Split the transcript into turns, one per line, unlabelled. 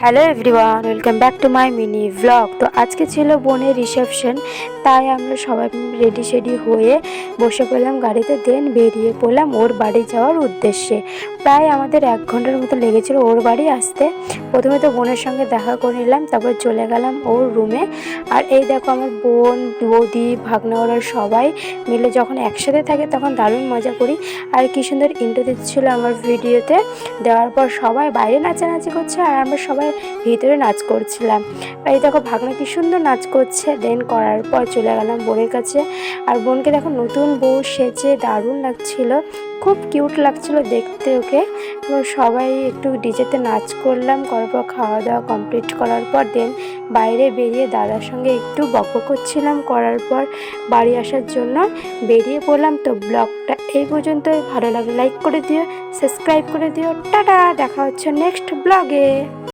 Hello everyone welcome back to my mini vlog তো আজকে ছিল বোনের রিসেপশন তাই আমরা সবাই রেডি সেডি হয়ে বসে পড়লাম গাড়িতে দেন বেরিয়ে পড়লাম ওর বাড়ি যাওয়ার উদ্দেশ্যে। প্রায় আমাদের এক ঘণ্টার মতো লেগেছিল ওর বাড়ি আসতে। প্রথমে তো বোনের সঙ্গে দেখা করে নিলাম, তারপর চলে গেলাম ওর রুমে আর এই দেখো আমার বোন, বৌদি, ভাগনা, ওরা সবাই মিলে যখন একসাথে থাকে তখন দারুণ মজা করি। আর কি সুন্দর ইন্টো ছিল আমার ভিডিওতে দেওয়ার পর সবাই বাইরে নাচানাচি করছে, আর আমরা সবাই ভিতরে নাচ করছিলাম। এই দেখো ভাগনা কি সুন্দর নাচ করছে। দেন করার পর চলে গেলাম বোনের কাছে। আর বোনকে দেখো নতুন বউ সেজে দারুণ লাগছিল। খুব কিউট লাগছিল দেখতে ওকে। সবাই একটু ডিজেতে নাচ করলাম। করার পর খাওয়া দাওয়া কমপ্লিট করার পর দেন বাইরে বেরিয়ে দাদার সঙ্গে একটু বক করছিলাম করার পর বাড়ি আসার জন্য। বেরিয়ে পড়লাম তো ব্লগটা এই পর্যন্ত ভালো লাগলে লাইক করে দিও সাবস্ক্রাইব করে দিও। টাটা, দেখা হচ্ছে নেক্সট ব্লগে